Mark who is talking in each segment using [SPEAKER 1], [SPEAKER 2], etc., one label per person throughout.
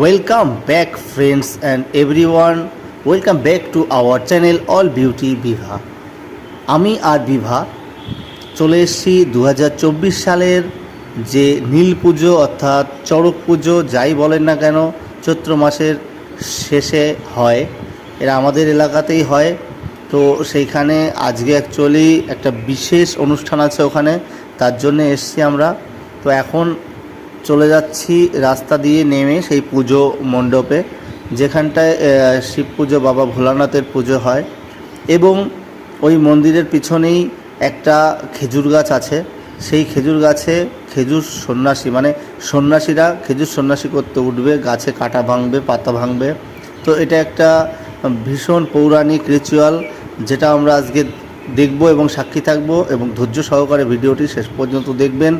[SPEAKER 1] Welcome back friends and everyone welcome back to our channel all beauty Bibha আমি আর বিভা চলে এসেছি দু হাজার চব্বিশ সালের যে নীল পুজো, অর্থাৎ চড়ক পুজো, যাই বলেন না কেন, চৈত্র মাসের শেষে হয়। এরা আমাদের এলাকাতেই হয়। তো সেইখানে আজকে অ্যাকচুয়ালি একটা বিশেষ অনুষ্ঠান আছে ওখানে, তার জন্য এসছি আমরা। তো এখন চলে যাচ্ছি রাস্তা দিয়ে নেমে সেই পুজো মণ্ডপে, যেখানটায় শিব পুজো, বাবা ভোলানাথের পুজো হয় এবং ওই মন্দিরের পিছনেই একটা খেজুর গাছ আছে। সেই খেজুর গাছে খেজুর সন্ন্যাসী মানে সন্ন্যাসীরা খেজুর সন্ন্যাসী করতে উঠবে, গাছে কাটা ভাঙবে, পাতা ভাঙবে। তো এটা একটা ভীষণ পৌরাণিক রিচুয়াল যেটা আমরা আজকে দেখব এবং সাক্ষী থাকব এবং ধৈর্য সহকারে ভিডিওটি শেষ পর্যন্ত দেখবেন।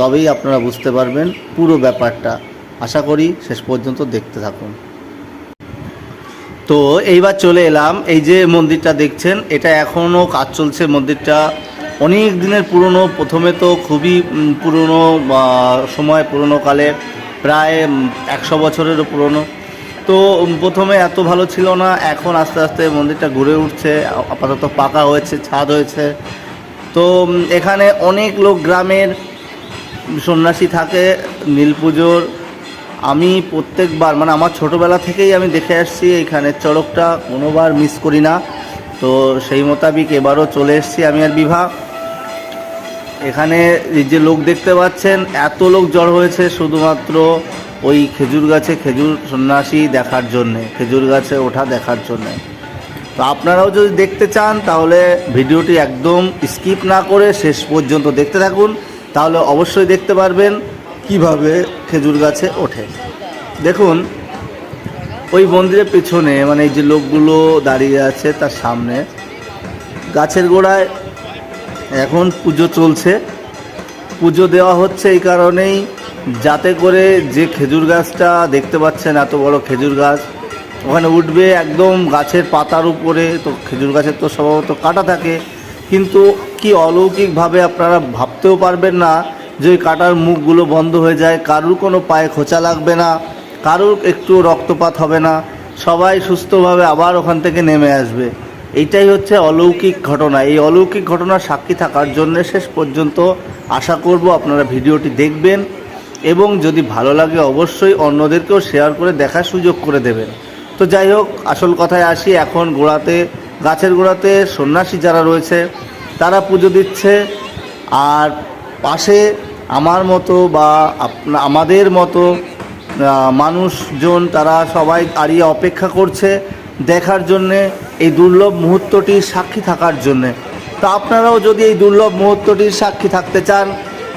[SPEAKER 1] তবেই আপনারা বুঝতে পারবেন পুরো ব্যাপারটা। আশা করি শেষ পর্যন্ত দেখতে থাকুন। তো এইবার চলে এলাম। এই যে মন্দিরটা দেখছেন, এটা এখনও কাজ চলছে মন্দিরটা। অনেক দিনের পুরনো, প্রথমে তো খুবই পুরনো সময়, পুরনো কালে, প্রায় একশো বছরেরও পুরনো। তো প্রথমে এত ভালো ছিল না, এখন আস্তে আস্তে মন্দিরটা ঘুরে উঠছে, আপাতত পাকা হয়েছে, ছাদ হয়েছে। তো এখানে অনেক লোক গ্রামের সন্ন্যাসী থাকে, নীল পুজোর। আমি প্রত্যেকবার মানে আমার ছোটোবেলা থেকেই আমি দেখে আসছি এইখানে চড়কটা, কোনোবার মিস করি না। তো সেই মোতাবিক এবারও চলে এসেছি আমি আর বিভা। এখানে যে লোক দেখতে পাচ্ছেন, এত লোক জড় হয়েছে শুধুমাত্র ওই খেজুর গাছে, খেজুর সন্ন্যাসী দেখার জন্যে, খেজুর গাছে ওঠা দেখার জন্যে। তো আপনারাও যদি দেখতে চান, তাহলে ভিডিওটি একদম স্কিপ না করে শেষ পর্যন্ত দেখতে থাকুন। তাহলে অবশ্যই দেখতে পারবেন কীভাবে খেজুর গাছে ওঠে। দেখুন, ওই মন্দিরের পেছনে মানে এই যে লোকগুলো দাঁড়িয়ে আছে তার সামনে, গাছের গোড়ায় এখন পুজো চলছে। পুজো দেওয়া হচ্ছে এই কারণেই, যাতে করে যে খেজুর গাছটা দেখতে পাচ্ছেন, এত বড় খেজুর গাছ, ওখানে উঠবে একদম গাছের পাতার উপরে, তো খেজুর গাছের তো স্বভাবত কাটা থাকে। কিন্তু কি অলৌকিকভাবে আপনারা ভাবতেও পারবেন না যে কাটার মুখগুলো বন্ধ হয়ে যায়, কারুর কোনো পায়ে খোঁচা লাগবে না, কারুর একটু রক্তপাত হবে না, সবাই সুস্থভাবে আবার ওখান থেকে নেমে আসবে। এইটাই হচ্ছে অলৌকিক ঘটনা। এই অলৌকিক ঘটনার সাক্ষী থাকার জন্য শেষ পর্যন্ত আশা করব আপনারা ভিডিওটি দেখবেন এবং যদি ভালো লাগে অবশ্যই অন্যদেরকেও শেয়ার করে দেখার সুযোগ করে দেবেন। তো যাই হোক, আসল কথায় আসি, এখন গোড়াতে গাছের গোড়াতে সন্ন্যাসী যারা রয়েছে, তারা পুজো দিচ্ছে। আর পাশে আমার মতো বা আমাদের মতো মানুষজন তারা সবাই দাঁড়িয়ে অপেক্ষা করছে দেখার জন্যে এই দুর্লভ মুহূর্তটির সাক্ষী থাকার জন্যে। তা আপনারাও যদি এই দুর্লভ মুহূর্তটির সাক্ষী থাকতে চান,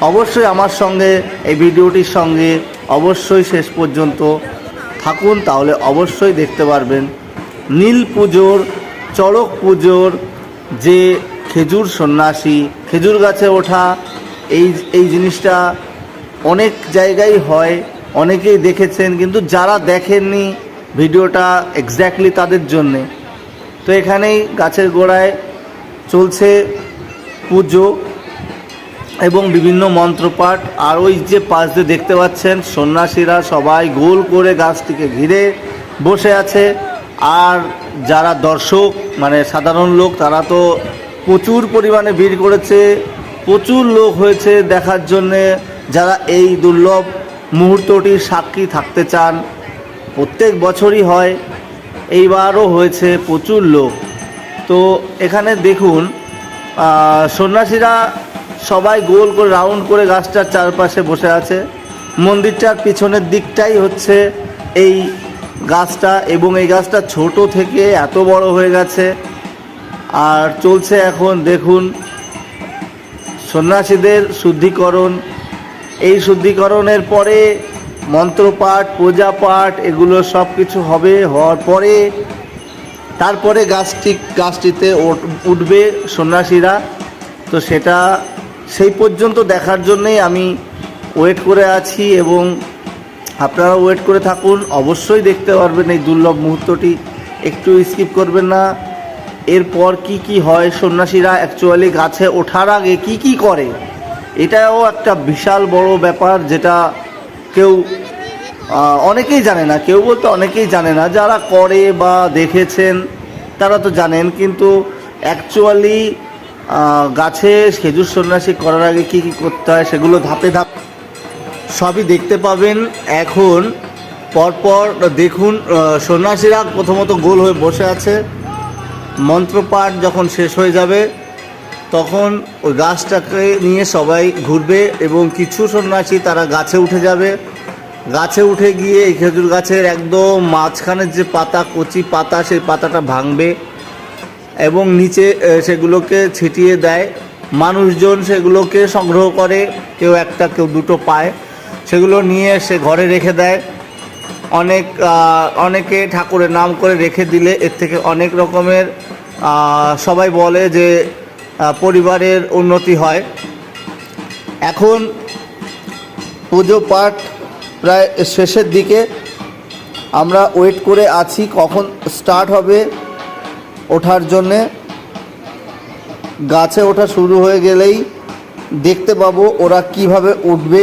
[SPEAKER 1] অবশ্যই আমার সঙ্গে, এই ভিডিওটির সঙ্গে অবশ্যই শেষ পর্যন্ত থাকুন, তাহলে অবশ্যই দেখতে পারবেন নীল পুজোর চড়ক পুজোর যে খেজুর সন্ন্যাসী, খেজুর গাছে ওঠা, এই এই জিনিসটা অনেক জায়গায় হয়, অনেকেই দেখেছেন, কিন্তু যারা দেখেননি ভিডিওটা এক্স্যাক্টলি তাদের জন্যে। তো এখানেই গাছের গোড়ায় চলছে পুজো এবং বিভিন্ন মন্ত্রপাঠ। আর ওই যে পাশ দিয়ে দেখতে পাচ্ছেন সন্ন্যাসীরা সবাই গোল করে গাছটিকে ঘিরে বসে আছে। আর যারা দর্শক মানে সাধারণ লোক, তারা তো প্রচুর পরিমাণে ভিড় করেছে, প্রচুর লোক হয়েছে দেখার জন্যে। যারা এই দুর্লভ মুহূর্তটির সাক্ষী থাকতে চান, প্রত্যেক বছরই হয়, এইবারও হয়েছে প্রচুর লোক। তো এখানে দেখুন সন্ন্যাসীরা সবাই গোল করে, রাউন্ড করে গাছটার চারপাশে বসে আছে। মন্দিরটার পিছনের দিকটাই হচ্ছে এই গাছটা এবং এই গাছটা ছোট থেকে এত বড় হয়ে গেছে। আর চলছে এখন, দেখুন, সন্ন্যাসীদের শুদ্ধিকরণ। এই শুদ্ধিকরণের পরে মন্ত্রপাঠ পূজা পাঠ এগুলো সব কিছু হবে, হওয়ার পরে তারপরে গাছটি, গাছটিতে উঠবে সন্ন্যাসীরা। তো সেটা সেই পর্যন্ত দেখার জন্যেই আমি ওয়েট করে আছি এবং আপনারা ওয়েট করে থাকুন, অবশ্যই দেখতে পারবেন এই দুর্লভ মুহূর্তটি। একটু স্কিপ করবেন না। এরপর কি কি হয়, সন্ন্যাসীরা অ্যাকচুয়ালি গাছে ওঠার আগে কি কি করে? এটাও একটা বিশাল বড় ব্যাপার যেটা কেউ অনেকেই জানে না। কেউ বলতে অনেকেই জানে না। যারা করে বা দেখেছেন, তারা তো জানেন, কিন্তু অ্যাকচুয়ালি গাছে খেজুর সন্ন্যাসী করার আগে কী কী করতে হয়, সেগুলো ধাপে ধাপ সবই দেখতে পাবেন। এখন পরপর দেখুন সন্ন্যাসীরা প্রথমত গোল হয়ে বসে আছে। মন্ত্রপাঠ যখন শেষ হয়ে যাবে, তখন ওই গাছটাকে নিয়ে সবাই ঘুরবে এবং কিছু সন্ন্যাসী তারা গাছে উঠে যাবে। গাছে উঠে গিয়ে এই খেজুর গাছের একদম মাঝখানের যে পাতা, কচি পাতা, সেই পাতাটা ভাঙবে এবং নিচে সেগুলোকে ছিটিয়ে দেয়। মানুষজন সেগুলোকে সংগ্রহ করে, কেউ একটা, কেউ দুটো পায়। সেগুলো নিয়ে এসে ঘরে রেখে দেয়। অনেক অনেকে ঠাকুরের নাম করে রেখে দিলে এর থেকে অনেক রকমের সবাই বলে যে পরিবারের উন্নতি হয়। এখন পুজো পাঠ প্রায় শেষের দিকে। আমরা ওয়েট করে আছি কখন স্টার্ট হবে ওঠার জন্যে। গাছে ওঠা শুরু হয়ে গেলেই দেখতে পাবো ওরা কীভাবে উঠবে।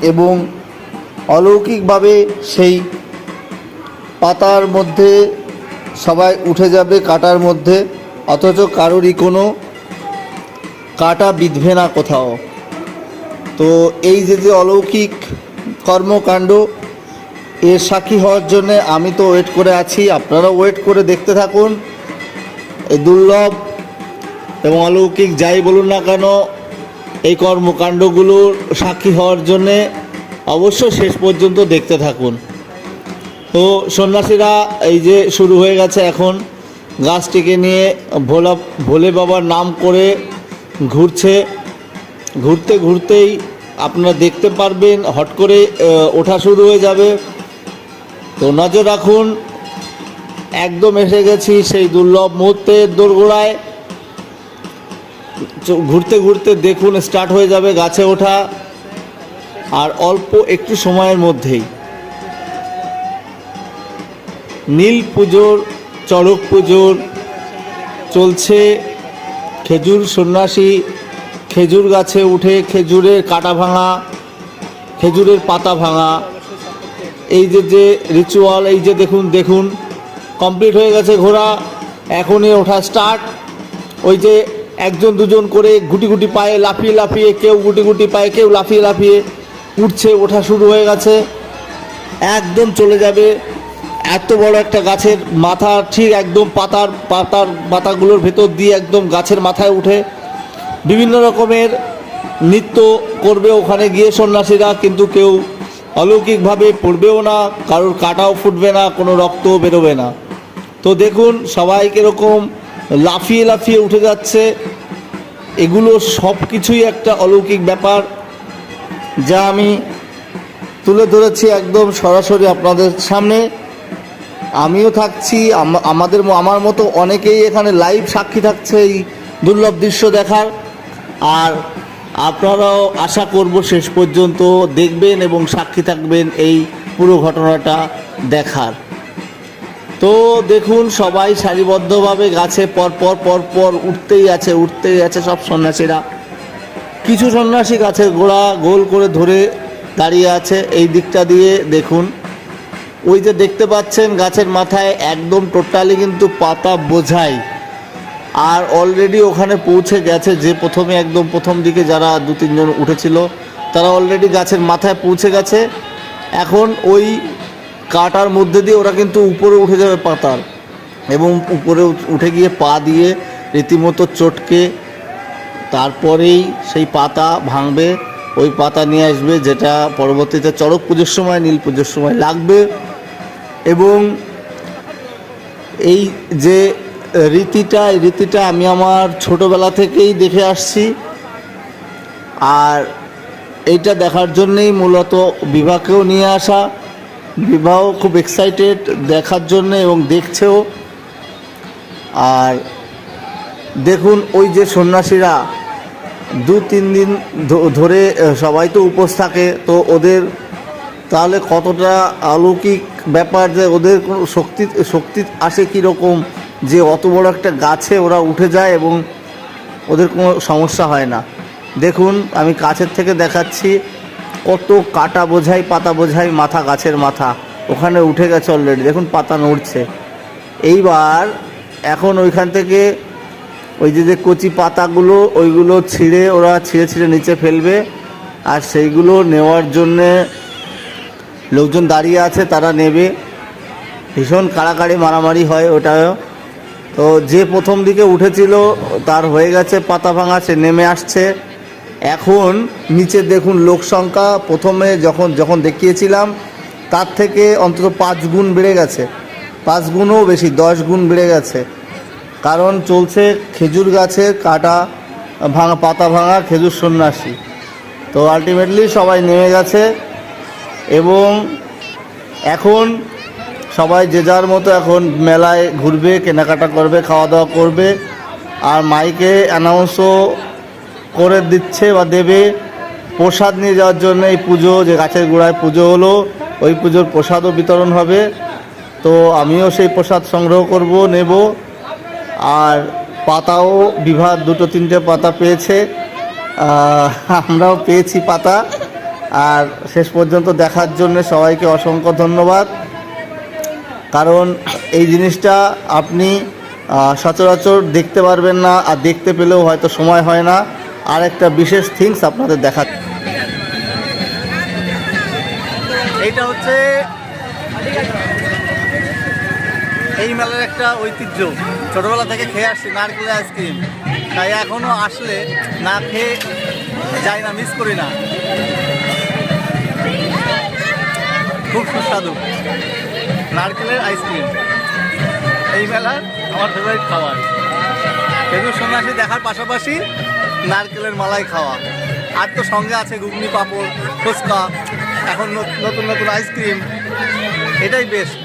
[SPEAKER 1] এবং অলৌকিকভাবে সেই পাতার মধ্যে সবাই উঠে যাবে কাটার মধ্যে, অথচ কারোরই কোনো কাটা বিঁধবে না কোথাও। তো এই যে যে অলৌকিক কর্মকাণ্ড এর সাক্ষী হওয়ার জন্য আমি তো ওয়েট করে আছি। আপনারা ওয়েট করে দেখতে থাকুন। এই দুর্লভ এবং অলৌকিক যাই বলুন না কেন এই কর্মকাণ্ডগুলোর সাক্ষী হওয়ার জন্যে অবশ্য শেষ পর্যন্ত দেখতে থাকুন। তো সন্ন্যাসীরা এই যে শুরু হয়ে গেছে এখন, গাছটিকে নিয়ে ভোলা, ভোলে বাবার নাম করে ঘুরছে। ঘুরতে ঘুরতেই আপনারা দেখতে পারবেন, হট করে ওঠা শুরু হয়ে যাবে। তো নজর রাখুন, একদম এসে গেছি সেই দুর্লভ মুহূর্তের দোরগোড়ায়। ঘুরতে ঘুরতে দেখুন স্টার্ট হয়ে যাবে গাছে ওঠা। আর অল্প একটু সময়ের মধ্যেই নীল পুজোর, চড়ক পুজোর চলছে। খেজুর সন্ন্যাসী খেজুর গাছে উঠে খেজুরের কাটা ভাঙা, খেজুরের পাতা ভাঙা। এই যে যে রিচুয়াল এই যে দেখুন দেখুন। কমপ্লিট হয়ে গেছে ঘোরা। এখনই ওঠা স্টার্ট ওই যে একজন দুজন করে গুটি গুটি পায়ে লাফিয়ে লাফিয়ে, কেউ গুটি গুটি পায়ে, কেউ লাফিয়ে লাফিয়ে উঠছে, ওঠা শুরু হয়ে গেছে। একদম চলে যাবে। এত বড় একটা গাছের মাথা ঠিক একদম পাতার পাতার পাতাগুলোর ভেতর দিয়ে একদম গাছের মাথায় উঠে। বিভিন্ন রকমের নৃত্য করবে ওখানে গিয়ে সন্ন্যাসীরা, কিন্তু কেউ অলৌকিকভাবে পড়বেও না, কারোর কাটাও ফুটবে না, কোনো রক্তও বেরোবে না। তো দেখুন সবাই কীরকম লাফিয়ে লাফিয়ে উঠে যাচ্ছে। এগুলো সব কিছুই একটা অলৌকিক ব্যাপার, যা আমি তুলে ধরেছি একদম সরাসরি আপনাদের সামনে। আমিও থাকছি আমাদের আমার মতো অনেকেই এখানে লাইভ সাক্ষী থাকছে এই দুর্লভ দৃশ্য দেখার। আর আপনারাও আশা করব শেষ পর্যন্ত দেখবেন এবং সাক্ষী থাকবেন এই পুরো ঘটনাটা দেখার। তো দেখুন, সবাই সারিবদ্ধভাবে গাছে পর পর পর পর উঠতেই আছে উঠতেই আছে সব সন্ন্যাসীরা। কিছু সন্ন্যাসী গাছের গোড়া গোল করে ধরে দাঁড়িয়ে আছে এই দিকটা দিয়ে, দেখুন। ওই যে দেখতে পাচ্ছেন, গাছের মাথায় একদম টোটালি কিন্তু পাতা বোঝাই। আর অলরেডি ওখানে পৌঁছে গেছে যে প্রথমে একদম প্রথম দিকে যারা দু তিনজন উঠেছিল, তারা অলরেডি গাছের মাথায় পৌঁছে গেছে। এখন ওই কাটার মধ্যে দিয়ে ওরা কিন্তু উপরে উঠে যাবে পাতার এবং উপরে উঠে গিয়ে পা দিয়ে রীতিমতো চটকে তারপরেই সেই পাতা ভাঙবে, ওই পাতা নিয়ে আসবে যেটা পরবর্তীতে চড়ক পুজোর সময়, নীল পুজোর সময় লাগবে এবং এই যে রীতিটা, এই রীতিটা আমি আমার ছোটোবেলা থেকেই দেখে আসছি আর এইটা দেখার জন্যেই মূলত বিবাহকেও নিয়ে আসা বিবাহ খুব এক্সাইটেড দেখার জন্য এবং দেখছেও। আর দেখুন, ওই যে সন্ন্যাসীরা দু, তিন দিন ধরে সবাই তো উপোস থাকে, তো ওদের তাহলে কতটা অলৌকিক ব্যাপার যে ওদের কোনো শক্তি শক্তি আসে কীরকম যে অত বড় একটা গাছে ওরা উঠে যায় এবং ওদের কোনো সমস্যা হয় না। দেখুন, আমি কাছের থেকে দেখাচ্ছি। কত কাটা বোঝাই, পাতা বোঝাই, মাথা গাছের মাথা। ওখানে উঠে গেছে অলরেডি দেখুন পাতা নড়ছে। এইবার এখন ওইখান থেকে ওই যে যে কচি পাতাগুলো, ওইগুলো ছিঁড়ে, ওরা ছিঁড়ে ছিঁড়ে নিচে ফেলবে। আর সেইগুলো নেওয়ার জন্যে লোকজন দাঁড়িয়ে আছে, তারা নেবে। ভীষণ কাড়াকাড়ি মারামারি হয় ওটাও তো যে প্রথম দিকে উঠেছিল, তার হয়ে গেছে পাতা ভাঙা, সে নেমে আসছে। এখন নিচে দেখুন লোক সংখ্যা, প্রথমে যখন যখন দেখিয়েছিলাম, তার থেকে অন্তত পাঁচ গুণ বেড়ে গেছে। পাঁচ গুণও বেশি, দশ গুণ বেড়ে গেছে। কারণ চলছে খেজুর গাছের কাটা, ভাঙা, পাতা ভাঙা খেজুর সন্ন্যাসী। তো আলটিমেটলি সবাই নেমে গেছে এবং এখন সবাই যে যার মতো এখন মেলায় ঘুরবে, কেনাকাটা করবে, খাওয়া দাওয়া করবে। আর মাইকে অ্যানাউন্সও করে দিচ্ছে বা দেবে। প্রসাদ নিয়ে যাওয়ার জন্য এই পুজো, যে গাছের গোড়ায় পুজো হলো, ওই পুজোর প্রসাদও বিতরণ হবে। তো আমিও সেই প্রসাদ সংগ্রহ করব, নেব। আর পাতাও বিভাগ দুটো তিনটে পাতা পেয়েছে। আমরাও পেয়েছি পাতা। আর শেষ পর্যন্ত দেখার জন্য সবাইকে অসংখ্য ধন্যবাদ। কারণ এই জিনিসটা আপনি সচরাচর দেখতে পারবেন না, আর দেখতে পেলেও হয়তো সময় হয় না। আর একটা বিশেষ থিংস আপনাদের দেখা এইটা হচ্ছে এই মেলার একটা ঐতিহ্য। ছোটবেলা থেকে খেয়ে আসছি নারকেলের আইসক্রিম তাই এখনও আসলে না খেয়ে যাই না মিস করি না। খুব সুস্বাদু। নারকেলের আইসক্রিম এই মেলার আমার ফেভারিট খাবার। খেজুর সন্ন্যাসী দেখার পাশাপাশি নারকেলের মালাই খাওয়া। আর তো সঙ্গে আছে ঘুগনি, পাঁপড়, ফুচকা, এখন নতুন নতুন আইসক্রিম এটাই বেস্ট